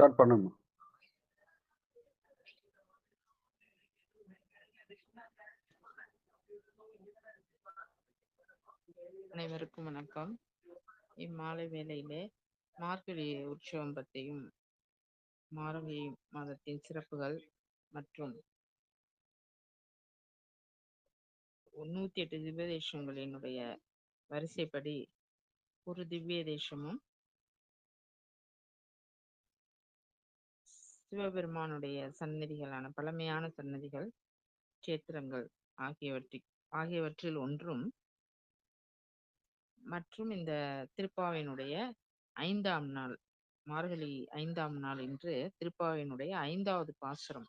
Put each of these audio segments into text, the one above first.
Start பண்ணுங்க. அனைவருக்கும் வணக்கம். இம்மாலை வேளையிலே மார்கழி உற்சவம் பற்றியும் மார்கழி மாதத்தின் சிறப்புகள் மற்றும் நூத்தி எட்டு திவ்ய தேசங்களினுடைய வரிசைப்படி ஒரு திவ்ய தேசமும் சிவபெருமானுடைய சன்னதிகளான பழமையான சன்னதிகள் கஷேத்திரங்கள் ஆகியவற்றில் ஆகியவற்றில் ஒன்றும் மற்றும் இந்த திருப்பாவினுடைய ஐந்தாம் நாள் மார்கழி ஐந்தாம் நாள் என்று திருப்பாவினுடைய ஐந்தாவது பாசுரம்.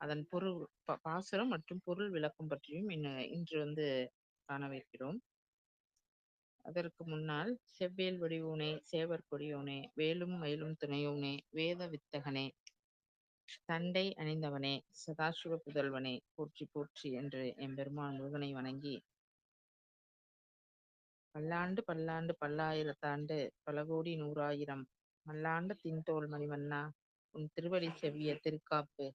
அதன் பொருள் பாசுரம் மற்றும் பொருள் விளக்கம் பற்றியும் இன்னு- இன்று வந்து காணவிருக்கிறோம் அதற்கு முன்னால் செவ்வேல் வடிவோனே சேவர் கொடியோனே வேலும் மயிலும் துணையோனே வேத வித்தகனே தண்டை அணிந்தவனே சதாசிவ புதல்வனே போற்றி போற்றி என்று எம்பெருமான் முருகனை வணங்கி பல்லாண்டு பல்லாண்டு பல்லாயிரத்தாண்டு பல கோடி நூறாயிரம் மல்லாண்டு தின்தோல் மணிமன்னா உன் திருவடி செவ்விய திருக்காப்பு.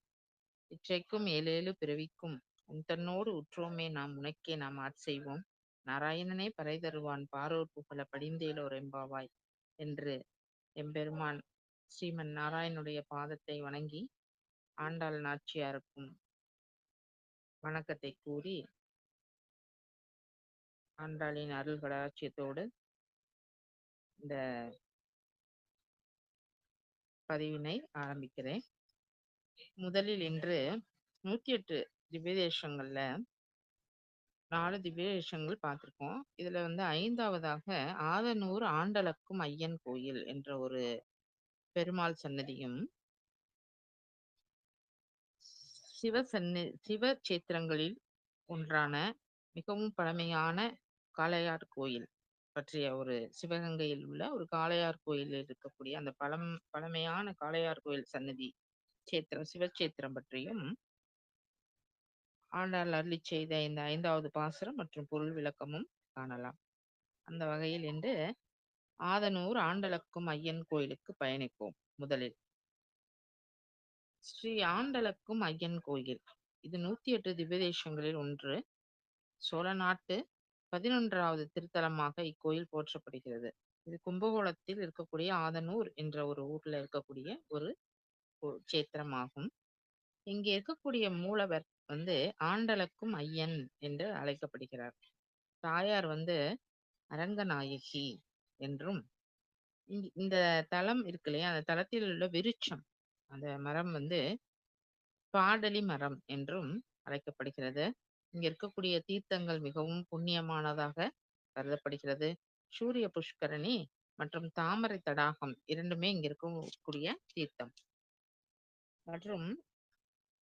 இற்றைக்கும் ஏழேழு பிறவிக்கும் உன் தன்னோடு உற்றோமே நாம் உனக்கே நாம் ஆட்செய்வோம் நாராயணனே பறை தருவான் பாரோர் புகழ படிந்தேலோர் எம்பாவாய் என்று எம்பெருமான் ஸ்ரீமன் நாராயணனுடைய பாதத்தை வணங்கி ஆண்டாள் நாச்சியாருக்கும் வணக்கத்தை கூறி ஆண்டாளின் அருள் கடாட்சியத்தோடு இந்த பதிவினை ஆரம்பிக்கிறேன். முதலில் இன்று நூத்தி எட்டு திவ்யதேசங்கள்ல நாலு திவ்யதேசங்கள் பார்த்திருக்கோம். இதுல வந்து ஐந்தாவதாக ஆதனூர் ஆண்டளக்கும் ஐயன் கோயில் என்ற ஒரு பெருமாள் சன்னதியும் சிவ சன்னி சிவ சேத்திரங்களில் ஒன்றான மிகவும் பழமையான காளையார் கோயில் பற்றிய ஒரு சிவகங்கையில் உள்ள ஒரு காளையார் கோயிலில் இருக்கக்கூடிய அந்த பழம் பழமையான காளையார் கோயில் சன்னதி சேத்திரம் சிவச்சேத்திரம் பற்றியும் ஆண்டாள் அருளி செய்த இந்த ஐந்தாவது பாசுரம் மற்றும் பொருள் விளக்கமும் காணலாம். அந்த வகையில் இன்று ஆதனூர் ஆண்டலக்கும் ஐயன் கோயிலுக்கு பயணிப்போம் முதலில். ஸ்ரீ ஆண்டலக்கும் ஐயன் கோயில். இது நூத்தி எட்டு திவ்யதேசங்களில் ஒன்று. சோழ நாட்டு பதினொன்றாவது திருத்தலமாக இக்கோயில் போற்றப்படுகிறது. இது கும்பகோணத்தில் இருக்கக்கூடிய ஆதனூர் என்ற ஒரு ஊர்ல இருக்கக்கூடிய ஒரு கோ- சேத்திரமாகும் இங்கே இருக்கக்கூடிய மூலவர் வந்து ஆண்டலக்கும் ஐயன் என்று அழைக்கப்படுகிறார். தாயார் வந்து அரங்கநாயகி என்றும் இந்த தலம் இருக்கு இல்லையா? அந்த தலத்தில் உள்ள விருட்சம் அந்த மரம் வந்து பாடலி மரம் என்றும் அழைக்கப்படுகிறது. இங்க இருக்கக்கூடிய தீர்த்தங்கள் மிகவும் புண்ணியமானதாக கருதப்படுகிறது. சூரிய புஷ்கரணி மற்றும் தாமரை தடாகம் இரண்டுமே இங்க இருக்கக்கூடிய தீர்த்தம். மற்றும்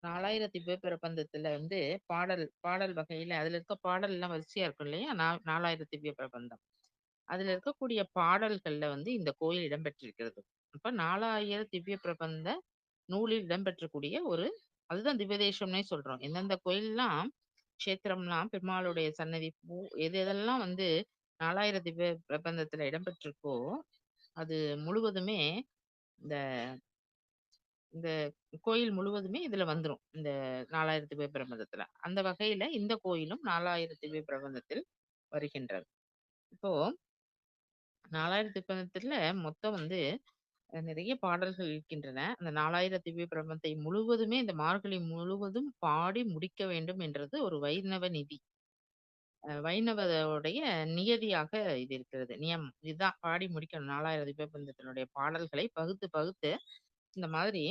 நாலாயிரத்தி திவ்ய பிரபந்தத்துல வந்து பாடல் பாடல் வகையில அதுல இருக்க பாடல் எல்லாம் வரிசையா இருக்கும் இல்லையா? நா- நாலாயிரத்தி திவ்ய பிரபந்தம். அதுல இருக்கக்கூடிய பாடல்கள்ல வந்து இந்த கோயில் இடம்பெற்றிருக்கிறது. அப்ப நாலாயிரம் திவ்ய பிரபந்த நூலில் இடம்பெற்றக்கூடிய ஒரு அதுதான் திவ்யதேசம்னே சொல்றோம். எந்தெந்த கோயில்லாம் கஷேத்திரம்லாம் பெருமாளுடைய சன்னதி பூ எது எதெல்லாம் வந்து நாலாயிரம் திவ்ய பிரபந்தத்துல இடம்பெற்றிருக்கோ அது முழுவதுமே இந்த இந்த கோயில் முழுவதுமே இதுல வந்துரும் இந்த நாலாயிர திவ்ய பிரபந்தத்துல. அந்த வகையில இந்த கோயிலும் நாலாயிர திவ்ய பிரபந்தத்தில் வருகின்றது. இப்போ நாலாயிரத்தி பிரபந்தத்துல மொத்தம் வந்து நிறைய பாடல்கள் இருக்கின்றன. அந்த நாலாயிரத்தி திவ்ய பிரபந்தத்தை முழுவதுமே இந்த மார்கழி முழுவதும் பாடி முடிக்க வேண்டும் என்றது ஒரு வைணவ நிதி. அஹ், வைணவருடைய நியதியாக இது இருக்கிறது. நியமம் இதுதான் பாடி முடிக்கணும். நாலாயிரத்தி பிரபந்தத்தினுடைய பாடல்களை பகுத்து பகுத்து இந்த மாதிரி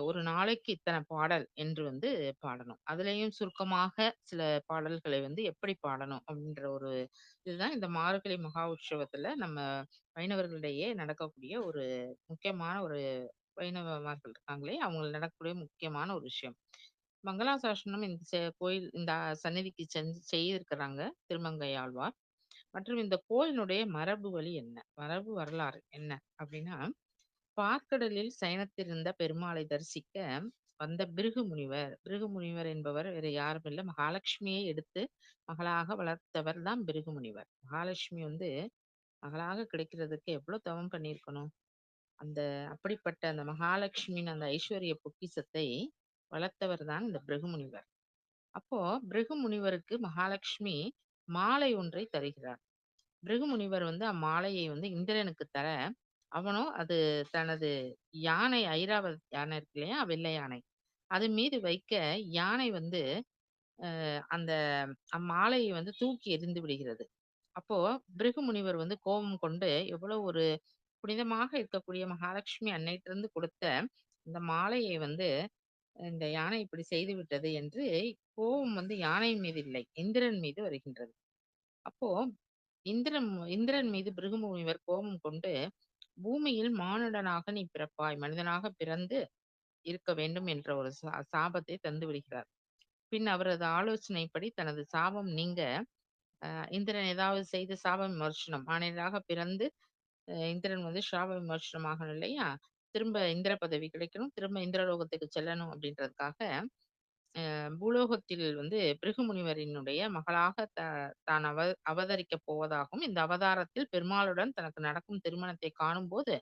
ஒரு நாளைக்கு இத்தனை பாடல் என்று வந்து பாடணும். அதுலயும் சுருக்கமாக சில பாடல்களை வந்து எப்படி பாடணும் அப்படின்ற ஒரு இதுதான் இந்த மார்கழி மகா உற்சவத்துல நம்ம வைணவர்களிடையே நடக்கக்கூடிய ஒரு முக்கியமான ஒரு வைணவமார்கள் இருக்காங்களே அவங்க நடக்கக்கூடிய முக்கியமான ஒரு விஷயம். மங்களாசாசனம் இந்த செ- கோயில் இந்த சந்நிதிக்கு செஞ்சு செய்திருக்கிறாங்க திருமங்கை ஆழ்வார். மற்றும் இந்த கோயிலினுடைய மரபு வழி என்ன? மரபு வரலாறு என்ன? அப்படின்னா பாற்கடலில் சயனத்திருந்த பெருமாளை தரிசிக்க வந்த பிருகு முனிவர். பிருகு முனிவர் என்பவர் வேற யாரும் இல்லை. மகாலட்சுமியை எடுத்து மகளாக வளர்த்தவர் தான் பிருகு முனிவர். மகாலட்சுமி வந்து மகளாக கிடைக்கிறதுக்கு எவ்வளவு தவம் பண்ணியிருக்கணும்? அந்த அப்படிப்பட்ட அந்த மகாலட்சுமியின் அந்த ஐஸ்வர்ய பொக்கிசத்தை வளர்த்தவர் தான் இந்த பிருகு முனிவர். அப்போ பிருகு முனிவருக்கு மகாலட்சுமி மாலை ஒன்றை தருகிறார். பிருகு முனிவர் வந்து அம்மாலையை வந்து இந்திரனுக்கு தர அவனும் அது தனது யானை ஐராவத் யானை இருக்கு இல்லையா? வெள்ளை யானை. அது மீது வைக்க யானை வந்து அஹ் அந்த அம்மாலையை வந்து தூக்கி எறிந்து விடுகிறது. அப்போ பிருகு முனிவர் வந்து கோபம் கொண்டு எவ்வளவு ஒரு புனிதமாக இருக்கக்கூடிய மகாலட்சுமி அன்னையிட்டிருந்து கொடுத்த இந்த மாலையை வந்து இந்த யானை இப்படி செய்து விட்டது என்று கோபம் வந்து யானை மீது இல்லை இந்திரன் மீது வருகின்றது. அப்போ இந்திரன் இந்திரன் மீது பிருகு முனிவர் கோபம் கொண்டு பூமியில் மானுடனாக நீ பிறப்பாய். மனிதனாக பிறந்து இருக்க வேண்டும் என்ற ஒரு சா- சாபத்தை தந்து விடுகிறார். பின் அவரது ஆலோசனைப்படி தனது சாபம் நீங்க அஹ் இந்திரன் ஏதாவது செய்து சாப விமர்சனம். மாநிலராக பிறந்து அஹ் இந்திரன் வந்து சாப விமர்சனம் ஆகணும் இல்லையா திரும்ப இந்திர பதவி கிடைக்கணும். திரும்ப இந்திரலோகத்துக்கு செல்லணும் அப்படின்றதுக்காக அஹ் பூலோகத்தில் வந்து பிருகு முனிவரினுடைய மகளாக த தான் அவ அவதரிக்க போவதாகவும் இந்த அவதாரத்தில் பெருமாளுடன் தனக்கு நடக்கும் திருமணத்தை காணும்போது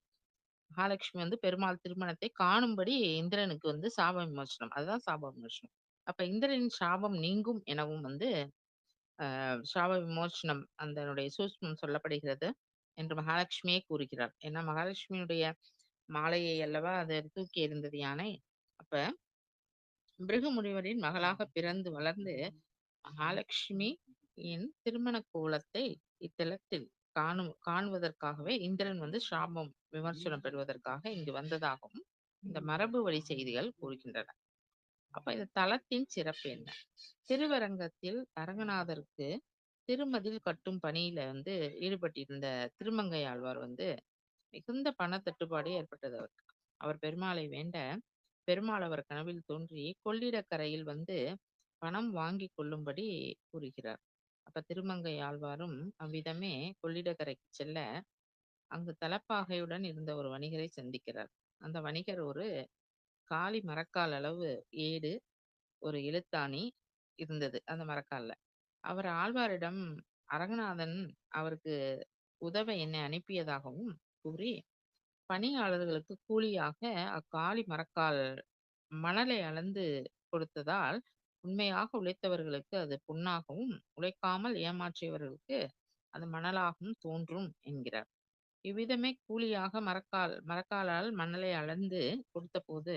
மகாலட்சுமி வந்து பெருமாள் திருமணத்தை காணும்படி இந்திரனுக்கு வந்து சாப விமோசனம் அதுதான் சாப விமோசனம் அப்ப இந்திரனின் சாபம் நீங்கும் எனவும் வந்து அஹ் சாப விமோசனம் அதனுடைய சூஷ்மம் சொல்லப்படுகிறது என்று மகாலட்சுமியே கூறுகிறார். ஏன்னா மகாலட்சுமியுடைய மாலையை அல்லவா அதை தூக்கி எறிந்தது யானை. அப்ப பிருகு முனிவரின் மகளாக பிறந்து வளர்ந்து மகாலட்சுமியின் திருமண கோலத்தை இத்தலத்தில் காணும் காணுவதற்காகவே இந்திரன் வந்து சாபம் விமர்சனம் பெறுவதற்காக இங்கு வந்ததாகவும் இந்த மரபு வழி செய்திகள் கூறுகின்றன. அப்ப இந்த தலத்தின் சிறப்பு என்ன? திருவரங்கத்தில் அரங்கநாதருக்கு திருமதில் கட்டும் பணியில வந்து ஈடுபட்டிருந்த திருமங்கை ஆழ்வார் வந்து மிகுந்த பண தட்டுப்பாடு ஏற்பட்டது அவருக்கு. அவர் பெருமாளை வேண்ட பெருமாள் அவர் கனவில் தோன்றி கொள்ளிடக்கரையில் வந்து பணம் வாங்கி கொள்ளும்படி கூறுகிறார். அப்ப திருமங்கை ஆழ்வாரும் அவ்விதமே கொள்ளிடக்கரைக்கு செல்ல அங்கு தலப்பாகையுடன் இருந்த ஒரு வணிகரை சந்திக்கிறார். அந்த வணிகர் ஒரு காலி மரக்கால் அளவு ஏடு ஒரு எழுத்தாணி இருந்தது அந்த மரக்கால்ல. அவர் ஆழ்வாரிடம் அரங்கநாதன் அவருக்கு உதவ என்னை அனுப்பியதாகவும் கூறி பணியாளர்களுக்கு கூலியாக அக்காலி மரக்கால் மணலை அளந்து கொடுத்ததால் உண்மையாக உழைத்தவர்களுக்கு அது பொன்னாகவும் உழைக்காமல் ஏமாற்றியவர்களுக்கு அது மணலாகவும் தோன்றும் என்கிறார். இவ்விதமே கூலியாக மரக்கால் மரக்காலால் மணலை அளந்து கொடுத்த போது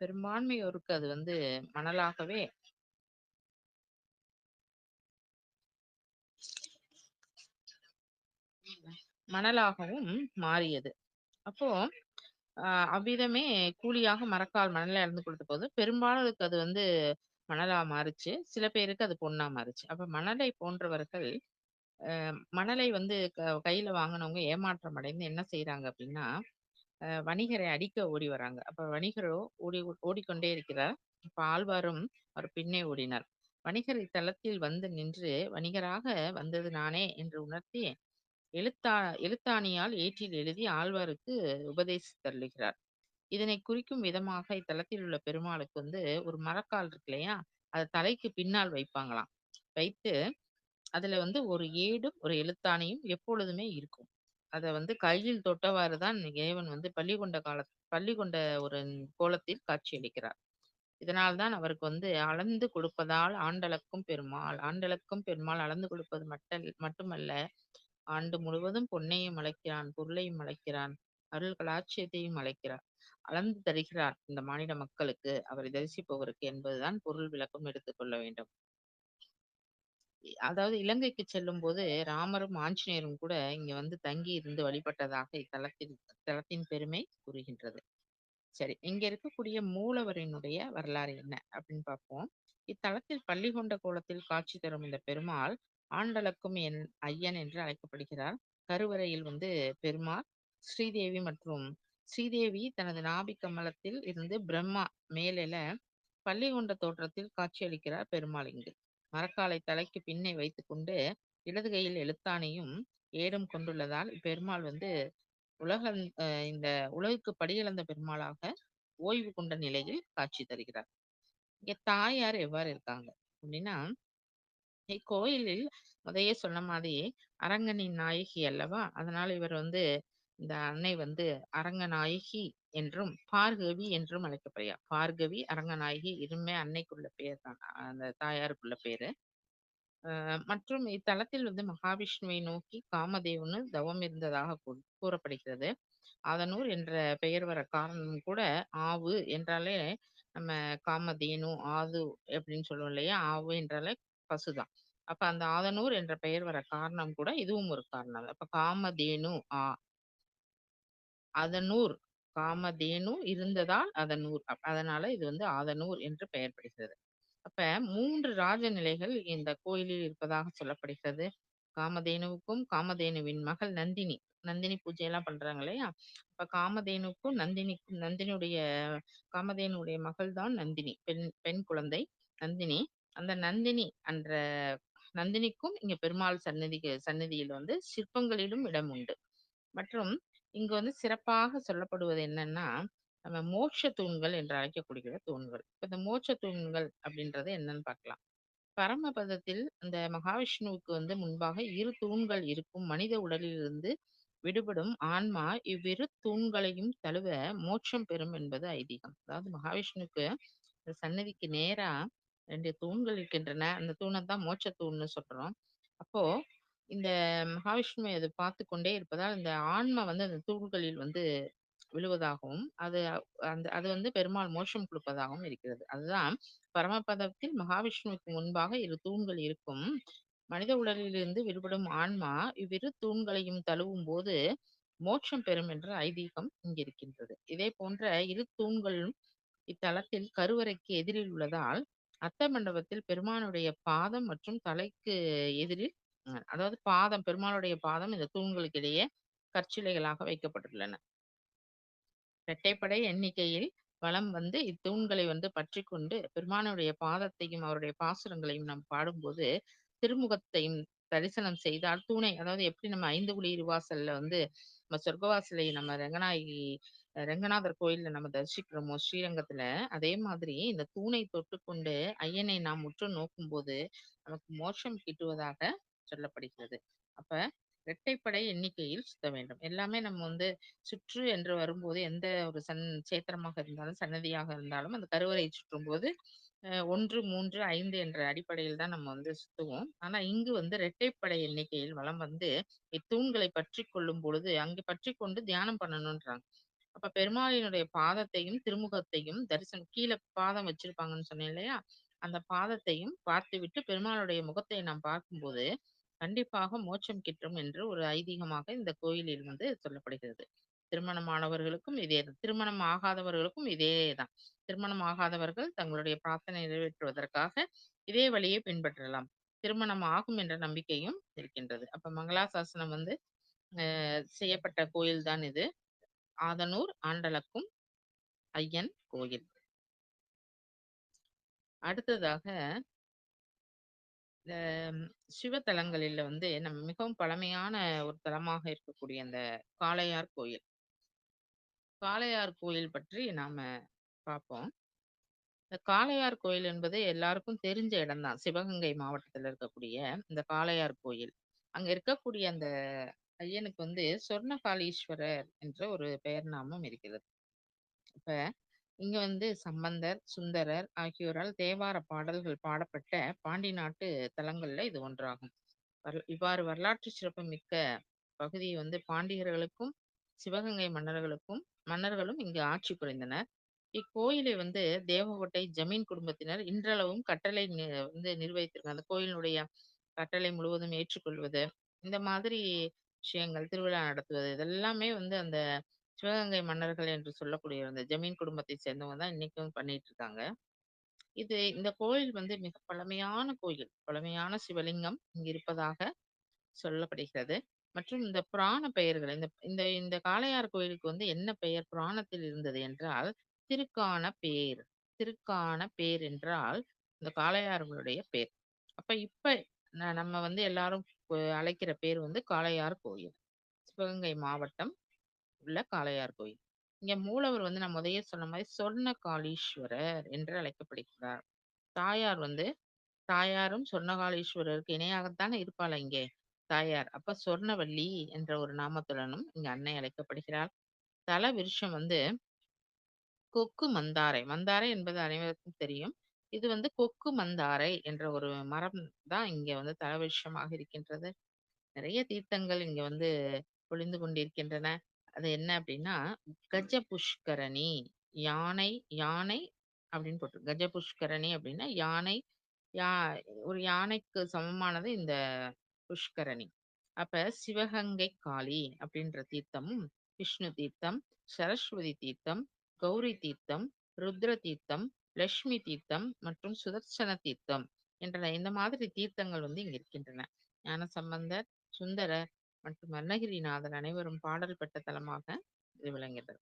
பெரும்பான்மையோருக்கு அது வந்து மணலாகவே மணலாகவும் மாறியது. அப்போ ஆஹ் அவ்விதமே கூலியாக மரக்கால் மணலை அளந்து கொடுத்த போது பெரும்பாலருக்கு அது வந்து மணலா மாறுச்சு. சில பேருக்கு அது பொண்ணா மாறுச்சு. அப்ப மணலை போன்றவர்கள் அஹ் மணலை வந்து க- கையில வாங்கினவங்க ஏமாற்றம் அடைந்து என்ன செய்யறாங்க அப்படின்னா அஹ் வணிகரை அடிக்க ஓடி வராங்க. அப்ப வணிகரோ ஓடி ஓடிக்கொண்டே இருக்கிறார். அப்ப ஆழ்வாரும் அவர் பின்னே ஓடினார். வணிகர் இத்தலத்தில் வந்து நின்று வணிகராக வந்தது நானே என்று உணர்த்தி எழுத்தா எழுத்தாணியால் ஏற்றில் எழுதி ஆழ்வாருக்கு உபதேசித்தருளுகிறார் இதனை குறிக்கும் விதமாக இத்தலத்தில் உள்ள பெருமாளுக்கு வந்து ஒரு மரக்கால் இருக்கு இல்லையா? அதை தலைக்கு பின்னால் வைப்பாங்களாம். வைத்து அதுல வந்து ஒரு ஏடும் ஒரு எழுத்தாணியும் எப்பொழுதுமே இருக்கும். அதை வந்து கையில் தொட்டவாறு தான் இறைவன் வந்து பள்ளி கொண்ட கால பள்ளி கொண்ட ஒரு கோலத்தில் காட்சியளிக்கிறார் இதனால்தான் அவருக்கு வந்து அளந்து கொடுப்பதால் ஆண்டளக்கும் பெருமாள் ஆண்டளக்கும் பெருமாள் அளந்து கொடுப்பது மட்டும் மட்டுமல்ல ஆண்டு முழுவதும் பொன்னையும் அழைக்கிறான் பொருளையும் அழைக்கிறான் அருள் கலாட்சியத்தையும் அழைக்கிறார். அளந்து தருகிறார் இந்த மாநில மக்களுக்கு. அவரை தரிசிப்பவருக்கு என்பதுதான் பொருள் விளக்கம் எடுத்துக்கொள்ள வேண்டும். அதாவது இலங்கைக்கு செல்லும் போது ராமரும் ஆஞ்சநேயரும் கூட இங்க வந்து தங்கி இருந்து வழிபட்டதாக இத்தலத்தின் தலத்தின் பெருமை கூறுகின்றது. சரி இங்க இருக்கக்கூடிய மூலவரினுடைய வரலாறு என்ன அப்படின்னு பார்ப்போம். இத்தலத்தில் பள்ளி கொண்ட கோலத்தில் காட்சி தரும் இந்த பெருமாள் ஆண்டளக்கும் என் ஐயன் என்று அழைக்கப்படுகிறார். கருவறையில் வந்து பெருமாள் ஸ்ரீதேவி மற்றும் ஸ்ரீதேவி தனது நாபி கமலத்தில் இருந்து பிரம்மா மேலில பள்ளி கொண்ட தோற்றத்தில் காட்சியளிக்கிறார் பெருமாள் இங்கு. மரக்காலை தலைக்கு பின்னே வைத்துக்கொண்டு இடது கையில் எழுத்தானையும் ஏடும் கொண்டுள்ளதால் பெருமாள் வந்து உலக இந்த உலகுக்கு படியிழந்த பெருமாளாக ஓய்வு கொண்ட நிலையில் காட்சி தருகிறார். இங்க தாயார் எவ்வாறு இருக்காங்க? அப்படின்னா இக்கோயிலில் அதையே சொன்ன மாதிரி அரங்கனின் நாயகி அல்லவா? அதனால இவர் வந்து இந்த அன்னை வந்து அரங்கநாயகி என்றும் பார்கவி என்றும் அழைக்கப்படுகிறார். பார்கவி அரங்கநாயகி இருமே அன்னைக்குள்ள பேர் தான். அந்த தாயாருக்குள்ள பேரு. அஹ் மற்றும் இத்தலத்தில் வந்து மகாவிஷ்ணுவை நோக்கி காமதேவனு தவம் இருந்ததாக கூ- கூறப்படுகிறது. அதனூர் என்ற பெயர் வர காரணம் கூட ஆவு என்றாலே நம்ம காமதேனு ஆது அப்படின்னு சொல்லுவோம் இல்லையா? ஆவு என்றாலே பசுதான் அப்ப அந்த ஆதனூர் என்ற பெயர் வர காரணம் கூட இதுவும் ஒரு காரணம் அப்ப காமதேனு ஆ. அதனூர் காமதேனு இருந்ததால் அதனூர். அதனால இது வந்து ஆதனூர் என்று பெயர் பெறுகிறது. அப்ப மூன்று ராஜநிலைகள் இந்த கோயிலில் இருப்பதாக சொல்லப்படுகிறது. காமதேனுவுக்கும் காமதேனுவின் மகள் நந்தினி. நந்தினி பூஜை எல்லாம் பண்றாங்க இல்லையா? அப்ப காமதேனுக்கும் நந்தினிக்கும் நந்தினியுடைய காமதேனுடைய மகள் தான் நந்தினி. பெண் பெண் குழந்தை நந்தினி. அந்த நந்தினி அன்ற நந்தினிக்கும் இங்க பெருமாள் சன்னதிக்கு சன்னதியில் வந்து சிற்பங்களிலும் இடம் உண்டு. மற்றும் இங்கு வந்து சிறப்பாக சொல்லப்படுவது என்னன்னா நம்ம மோட்ச தூண்கள் என்று அழைக்கக்கூடிய தூண்கள். இப்ப இந்த மோட்ச தூண்கள் அப்படின்றது என்னன்னு பார்க்கலாம். பரமபதத்தில் இந்த மகாவிஷ்ணுவுக்கு வந்து முன்பாக இரு தூண்கள் இருக்கும் மனித உடலிலிருந்து விடுபடும் ஆன்மா இவ்விரு தூண்களையும் தழுவ மோட்சம் பெறும் என்பது ஐதீகம். அதாவது மகாவிஷ்ணுவுக்கு இந்த சன்னதிக்கு நேரா ரெண்டு தூண்கள் இருக்கின்றன. அந்த தூணை தான் மோட்ச தூண்னு சொல்றோம். அப்போ இந்த மகாவிஷ்ணுவை அது பார்த்து கொண்டே இருப்பதால் இந்த ஆன்மா வந்து அந்த தூண்களில் வந்து விழுவதாகவும் அது அந்த அது வந்து பெருமாள் மோட்சம் கொடுப்பதாகவும் இருக்கிறது. அதுதான் பரமபதத்தில் மகாவிஷ்ணுவுக்கு முன்பாக இரு தூண்கள் இருக்கும். மனித உடலிலிருந்து விடுபடும் ஆன்மா இவ்விரு தூண்களையும் தழுவும் போது மோட்சம் பெறும் என்ற ஐதீகம் இங்கு இருக்கின்றது இதே போன்ற இரு தூண்களும் இத்தலத்தில் கருவறைக்கு எதிரில் உள்ளதால் அத்த மண்டபத்தில் பெருமானுடைய பாதம் மற்றும் தலைக்கு எதிரில் அஹ், அதாவது பாதம் பெருமானுடைய பாதம் இந்த தூண்களுக்கு இடையே கற்சிலைகளாக வைக்கப்பட்டுள்ளன. இரட்டைப்படை எண்ணிக்கையில் வலம் வந்து இத்தூண்களை வந்து பற்றி கொண்டு பெருமானுடைய பாதத்தையும் அவருடைய பாசுரங்களையும் நாம் பாடும்போது திருமுகத்தையும் தரிசனம் செய்தால் தூணை அதாவது எப்படி நம்ம ஐந்து குடி வாசல்ல வந்து நம்ம சொர்க்கவாசலை நம்ம ரங்கநாயகி ரங்கநாதர் கோயில்ல நம்ம தரிசிக்கிறோமோ ஸ்ரீரங்கத்துல அதே மாதிரி இந்த தூணை தொட்டுக்கொண்டு ஐயனை நாம் உற்று நோக்கும்போது நமக்கு மோட்சம் கிட்டுவதாக சொல்லப்படுகிறது. அப்ப இரட்டைப்படை எண்ணிக்கையில் சுத்த வேண்டும். எல்லாமே நம்ம வந்து சுற்று என்று வரும்போது எந்த ஒரு சன் சேத்திரமாக இருந்தாலும் சன்னதியாக இருந்தாலும் அந்த கருவறை சுற்றும் போது ஒன்று மூன்று ஐந்து என்ற அடிப்படையில் தான் நம்ம வந்து சுத்துவோம். ஆனா இங்கு வந்து இரட்டைப்படை எண்ணிக்கையில் வளம் வந்து இத்தூண்களை பற்றி கொள்ளும் பொழுது அங்கு பற்றி கொண்டு தியானம் பண்ணணும்ன்றாங்க அப்ப பெருமாளினுடைய பாதத்தையும் திருமுகத்தையும் தரிசனம் கீழே பாதம் வச்சிருப்பாங்கன்னு சொன்னேன் இல்லையா? அந்த பாதத்தையும் பார்த்துவிட்டு பெருமாளுடைய முகத்தை நாம் பார்க்கும்போது கண்டிப்பாக மோட்சம் கிட்டும் என்று ஒரு ஐதீகமாக இந்த கோயிலில் வந்து சொல்லப்படுகிறது. திருமணமானவர்களுக்கும் இதே திருமணம் ஆகாதவர்களுக்கும் இதே தான். திருமணம் ஆகாதவர்கள் தங்களுடைய பிரார்த்தனை நிறைவேற்றுவதற்காக இதே வழியை பின்பற்றலாம். திருமணம் ஆகும் என்ற நம்பிக்கையும் இருக்கின்றது. அப்ப மங்களாசாசனம் வந்து அஹ், செய்யப்பட்ட கோயில் தான் இது. ஆதனூர் ஆண்டலக்கும் ஐயன் கோயில். அடுத்ததாக இந்த சிவத்தலங்களில் வந்து நம்ம மிகவும் பழமையான ஒரு தலமாக இருக்கக்கூடிய அந்த காளையார் கோயில். காளையார் கோயில் பற்றி நாம பார்ப்போம் இந்த காளையார் கோயில் என்பது எல்லாருக்கும் தெரிஞ்ச இடம்தான். சிவகங்கை மாவட்டத்துல இருக்கக்கூடிய இந்த காளையார் கோயில். அங்க இருக்கக்கூடிய அந்த ஐயனுக்கு வந்து சொர்ணகாளீஸ்வரர் என்ற ஒரு பெயர் நாமம் இருக்கிறது. இப்ப இங்க வந்து சம்பந்தர் சுந்தரர் ஆகியோரால் தேவார பாடல்கள் பாடப்பட்ட பாண்டி நாட்டு தலங்கள்ல இது ஒன்றாகும். இவ்வாறு வரலாற்று சிறப்பு மிக்க பகுதி வந்து பாண்டியர்களுக்கும் சிவகங்கை மன்னர்களுக்கும் மன்னர்களும் இங்கு ஆட்சி புரிந்தனர். இக்கோயிலை வந்து தேவகோட்டை ஜமீன் குடும்பத்தினர் இன்றளவும் கட்டளை நி- வந்து நிர்வகித்திருக்காங்க. அந்த கோயிலினுடைய கட்டளை முழுவதும் ஏற்றுக்கொள்வது இந்த மாதிரி விஷயங்கள் திருவிழா நடத்துவது இதெல்லாமே வந்து அந்த சிவகங்கை மன்னர்கள் என்று சொல்லக்கூடிய அந்த ஜமீன் குடும்பத்தை சேர்ந்தவங்க தான் இன்னைக்கும் பண்ணிட்டு இருக்காங்க. இது இந்த கோயில் வந்து மிக பழமையான கோயில். பழமையான சிவலிங்கம் இங்கு இருப்பதாக சொல்லப்படுகிறது. மற்றும் இந்த புராண பெயர்கள் இந்த இந்த இந்த காளையார் கோயிலுக்கு வந்து என்ன பெயர் புராணத்தில் இருந்தது என்றால் திருக்கான பேர் திருக்கான பேர் என்றால் இந்த காளையார்களுடைய பேர். அப்ப இப்ப ந- நம்ம வந்து எல்லாரும் அழைக்கிற பேர் வந்து காளையார் கோயில் சிவகங்கை மாவட்டம் உள்ள காளையார் கோயில் இங்க மூலவர் வந்து நான் உதய சொன்ன மாதிரி சொர்ண காளீஸ்வரர் என்று அழைக்கப்படுகிறார் தாயார் வந்து தாயாரும் சொர்ணகாளீஸ்வரருக்கு இணையாகத்தானே இருப்பாள் இங்கே தாயார். அப்ப சொர்ணவல்லி என்ற ஒரு நாமத்துடனும் இங்க அன்னை அழைக்கப்படுகிறார் தல விருஷம் வந்து கொக்கு மந்தாரை. மந்தாரை என்பது அனைவருக்கும் தெரியும். இது வந்து கொக்கு மந்தாரை என்ற ஒரு மரம் தான் இங்க வந்து தல விருட்சமாக இருக்கின்றது. நிறைய தீர்த்தங்கள் இங்க வந்து பொழிந்து கொண்டிருக்கின்றன. அது என்ன அப்படின்னா, கஜ புஷ்கரணி. யானை யானை அப்படின்னு போட்டு கஜ புஷ்கரணி அப்படின்னா யானை யா ஒரு யானைக்கு சமமானது இந்த புஷ்கரணி. அப்ப சிவகங்கை காளி அப்படின்ற தீர்த்தமும், விஷ்ணு தீர்த்தம், சரஸ்வதி தீர்த்தம், கௌரி தீர்த்தம், ருத்ர தீர்த்தம், லட்சுமி தீர்த்தம் மற்றும் சுதர்சன தீர்த்தம் என்ற இந்த மாதிரி தீர்த்தங்கள் வந்து இங்க இருக்கின்றன. ஞானசம்பந்தர், சுந்தரர் மற்றும் அருணகிரிநாதர் அனைவரும் பாடல் பெற்ற தலமாக இது விளங்குகிறது.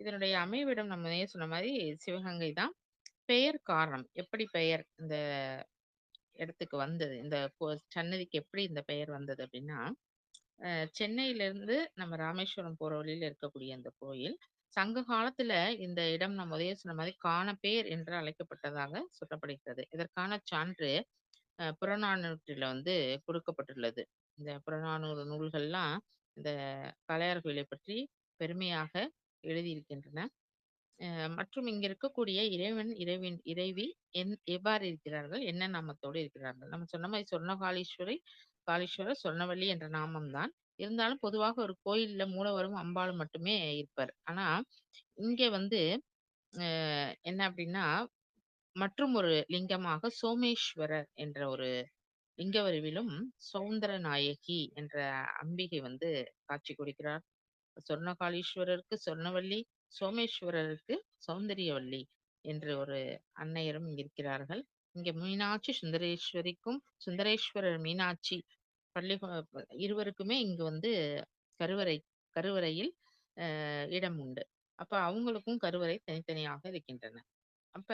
இதனுடைய அமைவிடம் நம்ம சொன்ன மாதிரி சிவகங்கை தான். பெயர் காரணம். எப்படி பெயர் இந்த இடத்துக்கு வந்தது? இந்த சன்னதிக்கு எப்படி இந்த பெயர் வந்தது அப்படின்னா, சென்னையிலிருந்து நம்ம ராமேஸ்வரம் போற வழியில இருக்கக்கூடிய அந்த கோயில், சங்க காலத்துல இந்த இடம் நான் உதய சொன்ன மாதிரி கானப்பேர் என்று அழைக்கப்பட்டதாக சொல்லப்படுகிறது. இதற்கான சான்று அஹ் புறநானூற்றில வந்து கொடுக்கப்பட்டுள்ளது. இந்த புறநானூறு நூல்கள்லாம் இந்த காளையார் கோயிலை பற்றி பெருமையாக எழுதியிருக்கின்றன. அஹ் மற்றும் இங்க இருக்கக்கூடிய இறைவன், இறைவன் இறைவி என் எவ்வாறு இருக்கிறார்கள்? என்ன நாமத்தோடு இருக்கிறார்கள்? நம்ம சொன்ன மாதிரி சொர்ணகாலீஸ்வரி காலீஸ்வரர் சொர்ணவல்லி என்ற நாமம் தான். இருந்தாலும் பொதுவாக ஒரு கோயில்ல மூலவரும், அம்பாளும் மட்டுமே இருப்பார் ஆனா, இங்க வந்து அ என்ன அப்படின்னா, மற்றும் ஒரு லிங்கமாக சோமேஸ்வரர் என்ற ஒரு லிங்க வடிவிலும் சௌந்தர நாயகி என்ற அம்பிகை வந்து காட்சி கொடுக்கிறார். சொர்ணகாளீஸ்வரருக்கு சொர்ணவல்லி, சோமேஸ்வரருக்கு சௌந்தரியவல்லி என்று ஒரு அன்னையரும் இருக்கிறார்கள். இங்க மீனாட்சி சுந்தரேஸ்வரிக்கும், சுந்தரேஸ்வரர் மீனாட்சி பள்ளி இருவருக்குமே இங்கு வந்து கருவறை கருவறையில் இடம் உண்டு. அப்ப அவங்களுக்கும் கருவறை தனித்தனியாக இருக்கின்றன. அப்ப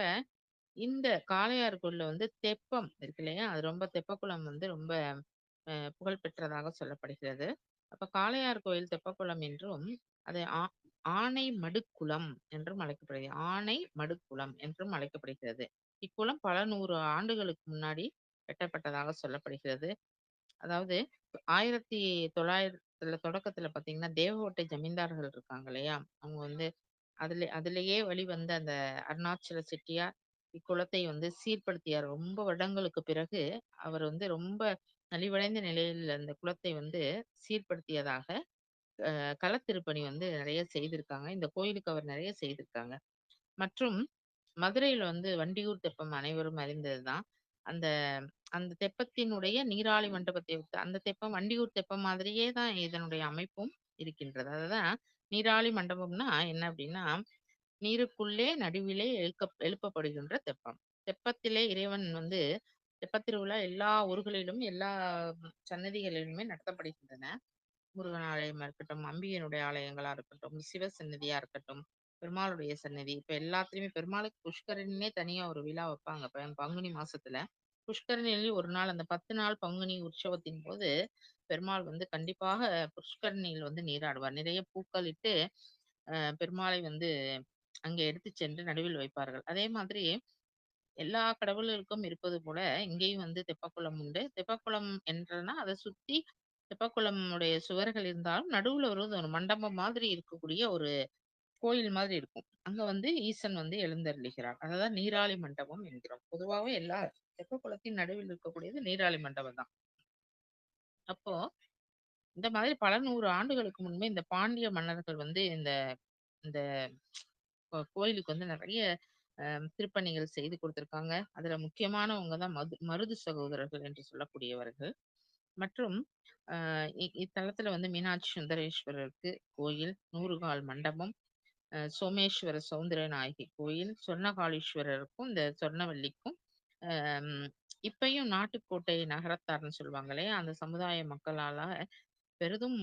இந்த காளையார் கோயில்ல வந்து தெப்பம் இருக்கு இல்லையா? அது ரொம்ப தெப்பக்குளம் வந்து ரொம்ப புகழ் பெற்றதாக சொல்லப்படுகிறது. அப்ப காளையார் கோயில் தெப்பக்குளம் என்றும், அது ஆ ஆனை மடுக்குளம் என்றும் அழைக்கப்படுகிறது. ஆனை மடுக்குளம் என்றும் அழைக்கப்படுகிறது. இக்குளம் பல நூறு ஆண்டுகளுக்கு முன்னாடி வெட்டப்பட்டதாக சொல்லப்படுகிறது. அதாவது 1900ல தொடக்கத்துல பாத்தீங்கன்னா தேவகோட்டை ஜமீன்தார்கள் இருக்காங்க இல்லையா? அவங்க வந்து அதுல அதிலேயே வெளிவந்த அந்த அருணாச்சல செட்டியார் இக்குளத்தை வந்து சீர்படுத்தியார். ரொம்ப வருடங்களுக்கு பிறகு அவர் வந்து ரொம்ப நலிவடைந்த நிலையில் அந்த குளத்தை வந்து சீர்படுத்தியதாக அ களத்திருப்பணி வந்து நெறைய செய்திருக்காங்க. இந்த கோயிலுக்கு அவர் நெறைய செய்திருக்காங்க. மற்றும் மதுரையில வந்து வண்டியூர் தெப்பம் அனைவரும் அறிந்தது தான். அந்த அந்த தெப்பத்தினுடைய நீராழி மண்டபத்தை விட்டு அந்த தெப்பம் வண்டியூர் தெப்பம் மாதிரியே தான் இதனுடைய அமைப்பும் இருக்கின்றது. அதுதான் நீராழி மண்டபம்னா என்ன அப்படின்னா, நீருக்குள்ளே நடுவிலே எழுக்க எழுப்பப்படுகின்ற தெப்பம். தெப்பத்திலே இறைவன் வந்து தெப்பத் திருவிழா எல்லா ஊர்களிலும், எல்லா சன்னதிகளிலுமே நடத்தப்படுகின்றன. முருகன் ஆலயமா இருக்கட்டும், அம்பிகையினுடைய ஆலயங்களா இருக்கட்டும், சிவ சன்னதியா இருக்கட்டும், பெருமாளுடைய சன்னதி. இப்ப எல்லாத்துலயுமே பெருமாளுக்கு புஷ்கரணின்னே தனியா ஒரு விழா வைப்பாங்க. பங்குனி மாசத்துல. புஷ்கரணியில் ஒரு நாள் அந்த 10 நாள் பங்குனி உற்சவத்தின் போது, பெருமாள் வந்து கண்டிப்பாக புஷ்கரணியில் வந்து நீராடுவார். நிறைய பூக்கள் இட்டு பெருமாளை வந்து அங்கே எடுத்து சென்று நடுவில் வைப்பார்கள். அதே மாதிரி எல்லா கடவுள்களுக்கும் இருப்பது போல, இங்கேயும் வந்து தெப்பக்குளம் உண்டு. தெப்பக்குளம் என்றனா, அதை சுத்தி தெப்பக்குளமுடைய சுவர்கள் இருந்தாலும், நடுவுல ஒரு ஒரு மண்டபம் மாதிரி இருக்கக்கூடிய ஒரு கோயில் மாதிரி இருக்கும். அங்க வந்து ஈசன் வந்து எழுந்தருளிகிறார் அதான் நீராளி மண்டபம் என்கிறோம். பொதுவாகவே எல்லா தெப்பக்குளத்தின் நடுவில் இருக்கக்கூடியது நீராளி மண்டபம் தான். அப்போ இந்த மாதிரி பல நூறு ஆண்டுகளுக்கு முன்பே இந்த பாண்டிய மன்னர்கள் வந்து இந்த இந்த கோயிலுக்கு வந்து நிறைய திருப்பணிகள் செய்து கொடுத்திருக்காங்க அதுல முக்கியமானவங்க தான் மது மருது சகோதரர்கள் என்று சொல்லக்கூடியவர்கள். மற்றும் இ இத்தலத்துல வந்து மீனாட்சி சுந்தரேஸ்வரருக்கு கோயில், நூறுகால் மண்டபம், சோமேஸ்வர சௌந்தர நாயகி கோயில், சொர்ணகாளீஸ்வரருக்கும், இந்த சொர்ணவல்லிக்கும் இப்பையும் இப்பயும் நாட்டுக்கோட்டை நகரத்தார்ன்னு சொல்லுவாங்களே அந்த சமுதாய மக்களால பெரிதும்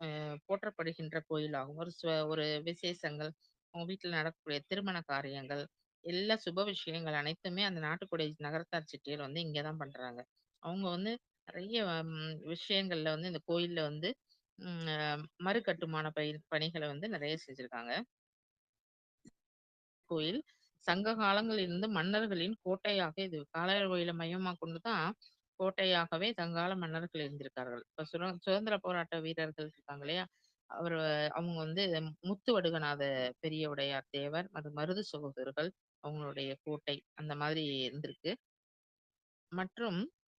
அ போற்றப்படுகின்ற கோயிலாகும். ஒரு சுவ ஒரு விசேஷங்கள், அவங்க வீட்ல நடக்கக்கூடிய திருமண காரியங்கள், எல்லா சுப விஷயங்கள் அனைத்துமே அந்த நாட்டுக்கோடை நகரத்தார் செட்டியார் வந்து இங்க தான் பண்றாங்க. அவங்க வந்து நெறைய ம் விஷயங்கள்ல வந்து இந்த கோயில்ல வந்து ம் அ மறுகட்டுமான பயிர் பணிகள வந்து நெறைய செஞ்சிருக்காங்க. கோயில் சங்க காலங்களிலிருந்து மன்னர்களின் கோட்டையாக இது காளையார் கோயிலை மையமா கொண்டுதான் கோட்டையாகவே தங்கால மன்னர்கள் இருந்திருக்கார்கள். இப்ப சுர சுதந்திர போராட்ட வீரர்கள் இருக்காங்க இல்லையா? அவர் அவங்க வந்து முத்துவடுகநாத பெரிய உடையார் தேவர், அது மருது சகோதரர்கள் அவங்களுடைய கோட்டை அந்த மாதிரி இருந்திருக்கு. மற்றும்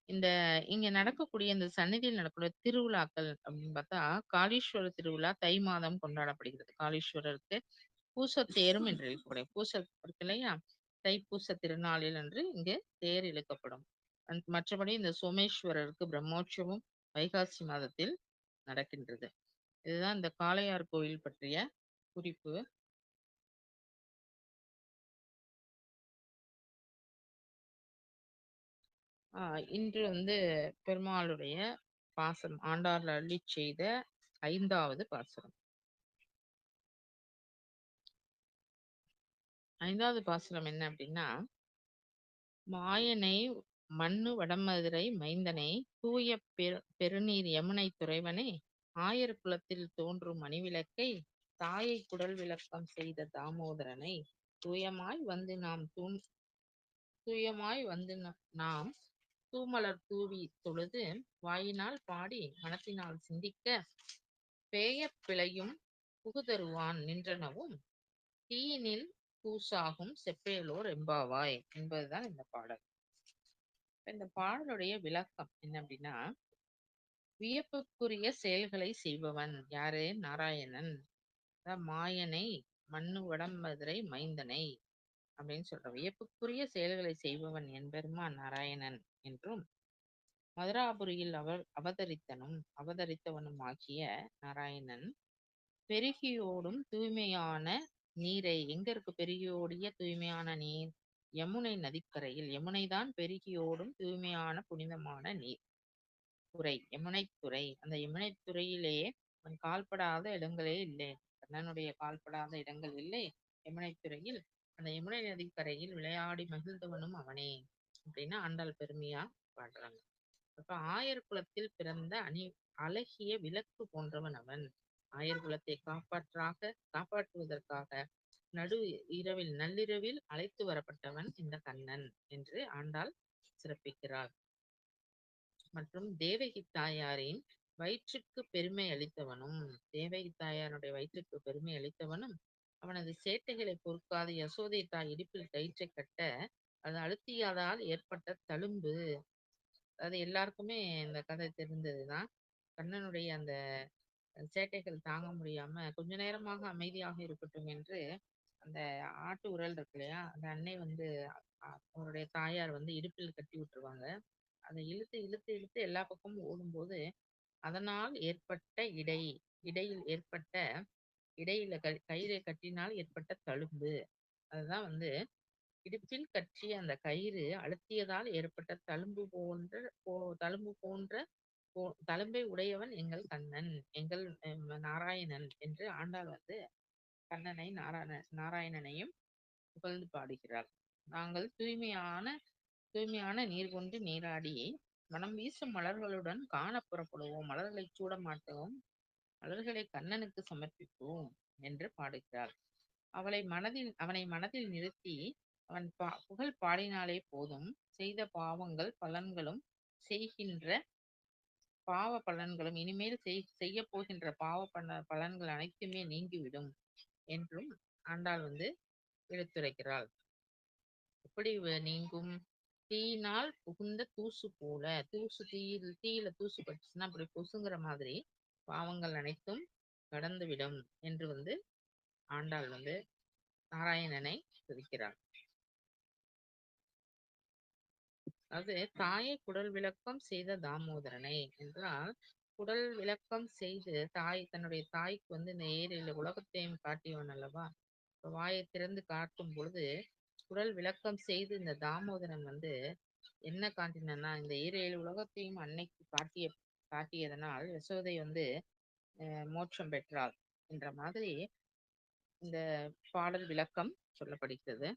இந்த இங்க நடக்கக்கூடிய இந்த சன்னதியில் நடக்கக்கூடிய திருவிழாக்கள் அப்படின்னு பார்த்தா, காளீஸ்வரர் திருவிழா தை மாதம் கொண்டாடப்படுகிறது. காளீஸ்வரருக்கு பூசத்தேரும் என்று இருக்கக்கூடிய பூச இல்லையா? தைப்பூச திருநாளில் அன்று இங்கு தேர் இழுக்கப்படும். மற்றபடி இந்த சோமேஸ்வரருக்கு பிரம்மோற்சவம் வைகாசி மாதத்தில் நடக்கின்றது. இதுதான் இந்த காளையார் கோயில் பற்றிய குறிப்பு. இன்று வந்து பெருமாளுடைய பாசனம் ஆண்டாள் அருளிச் செய்த 5வது பாசுரம். ஐந்தாவது பாசுரம் என்ன அப்படின்னா, மாயனை மண்ணு வடமதுரை மைந்தனை தூய பெரு பெருநீர் யமுனை துறைவனே ஆயர் குலத்தில் தோன்றும் மணிவிளக்கை தாயை குடல் விளக்கம் செய்த தாமோதரனை தூயமாய் வந்து நாம் தூண் தூயமாய் வந்து ந- நாம் தூமலர் தூவி தொழுது வாயினால் பாடி மனத்தினால் சிந்திக்க பேயப் பிழையும் புகுதருவான் நின்றனவும் தீயினில் கூசாகும் செப்பேலோர் எம்பாவாய் என்பதுதான் இந்த பாடல். இந்த பாடலுடைய விளக்கம் என்ன அப்படின்னா வியப்புக்குரிய செயல்களை செய்பவன் யாரு? நாராயணன். மாயனை மண்ணு வடமதுரை மைந்தனை அப்படின்னு சொல்ற வியப்புக்குரிய செயல்களை செய்பவன் என்பெருமான் நாராயணன் என்றும் மதுராபுரியில் அவர் அவதரித்தனும் அவதரித்தவனும் ஆகிய நாராயணன் பெருகியோடும் தூய்மையான நீரை எங்க இருக்கு பெருகியோடிய தூய்மையான நீர்? யமுனை நதிக்கரையில். யமுனைதான் பெருகியோடும் தூய்மையான புனிதமான நீர். துறை. யமுனை துறை. அந்த யமுனை துறையிலேயே அவன் கால்படாத இடங்களே இல்லை. கண்ணனுடைய கால்படாத இடங்கள் இல்லை. யமுனை துறையில் அந்த யமுனை நதிக்கரையில் விளையாடி மகிழ்ந்தவனும் அவனே அப்படின்னு ஆண்டாள் பெருமையா பாடுறாங்க. அப்ப ஆயர் குலத்தில் பிறந்த அணி அழகிய விளக்கு போன்றவன் அவன். ஆயர்குலத்தை காப்பாற்றாக காப்பாற்றுவதற்காக நடு இரவில் நள்ளிரவில் அழைத்து வரப்பட்டவன் இந்த கண்ணன் என்று ஆண்டாள் சிறப்பிக்கிறார் மற்றும் தேவகி தாயாரின் வயிற்றுக்கு பெருமை அளித்தவனும் தேவகி தாயாருடைய வயிற்றுக்கு பெருமை அளித்தவனும் அவனது சேட்டைகளை பொறுக்காது யசோதை தாய் இடுப்பில் கயிற்றை கட்ட அது அழுத்தியதால் ஏற்பட்ட தழும்பு. அது எல்லாருக்குமே இந்த கதை தெரிந்ததுதான். கண்ணனுடைய அந்த சேட்டைகள் தாங்க முடியாம கொஞ்ச நேரமாக அமைதியாக இருக்கட்டும் என்று அந்த ஆட்டு உரல் இருக்கு இல்லையா அந்த அன்னை வந்து அவருடைய தாயார் வந்து இடுப்பில் கட்டி விட்டுருவாங்க. அதை இழுத்து இழுத்து இழுத்து எல்லா பக்கமும் ஓடும்போது அதனால் ஏற்பட்ட இடை இடையில் ஏற்பட்ட இடையில க கயிறை கட்டினால் ஏற்பட்ட தழும்பு. அதுதான் வந்து இடுப்பில் கற்றிய அந்த கயிறு அழுத்தியதால் ஏற்பட்ட தழும்பு போன்ற போ தழும்பு போன்ற தழும்பை உடையவன் எங்கள் கண்ணன் எங்கள் நாராயணன் என்று ஆண்டாள் வந்து கண்ணனை நாராயண நாராயணனையும் புகழ்ந்து பாடுகிறார் நாங்கள் தூய்மையான தூய்மையான நீர் கொண்டு நீராடி மனம் வீசும் மலர்களுடன் காண புறப்படுவோம். மலர்களை சூட மாட்டோம் மலர்களை கண்ணனுக்கு சமர்ப்பிப்போம் என்று பாடுகிறார் அவளை மனதில் அவனை மனதில் நிறுத்தி அவன் பா புகழ் பாடினாலே போதும். செய்த பாவங்கள் பலன்களும் செய்கின்ற பாவ பலன்களும் இனிமேல் செய் செய்ய போகின்ற பாவ பல பலன்கள் அனைத்துமே நீங்கிவிடும் என்றும் ஆண்டாள் வந்து எடுத்துரைக்கிறாள். எப்படி நீங்கும் தீயினால் புகுந்த தூசு போல தூசு தீயில் தீயில தூசு பட்டுச்சுன்னா அப்படி பொசுங்கிற மாதிரி பாவங்கள் அனைத்தும் கடந்துவிடும் என்று வந்து ஆண்டாள் வந்து நாராயணனை துதிக்கிறார் அது தாயை குடல் விளக்கம் செய்த தாமோதரனை என்றால் குடல் விளக்கம் செய்து தாய் தன்னுடைய தாய்க்கு வந்து இந்த ஏரியில உலகத்தையும் காட்டியவன் அல்லவா? வாயை திறந்து காட்டும் பொழுது குடல் விளக்கம் செய்து இந்த தாமோதரன் வந்து என்ன காட்டினா இந்த ஏரியில் உலகத்தையும் அன்னைக்கு காட்டிய காட்டியதனால் யசோதை வந்து அஹ், மோட்சம் பெற்றாள் என்ற மாதிரி இந்த பாடல் விளக்கம் சொல்லப்படுகிறது.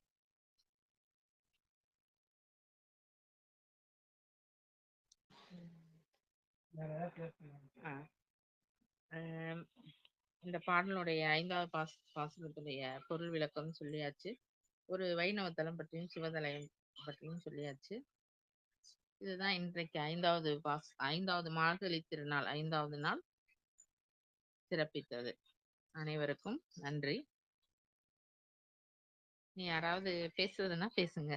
இந்த பாடலுடைய ஐந்தாவது பாஸ் பாசுரத்துடைய பொருள் விளக்கம் சொல்லியாச்சு. ஒரு வைணவ தலம் பற்றியும் சிவதலயம் பற்றியும் சொல்லியாச்சு. இதுதான் இன்றைக்கு ஐந்தாவது வாஸ் ஐந்தாவது மார்கழி திருநாள் ஐந்தாவது நாள் சிறப்பித்தது. அனைவருக்கும் நன்றி. நீ யாராவது பேசுறதுன்னா பேசுங்க.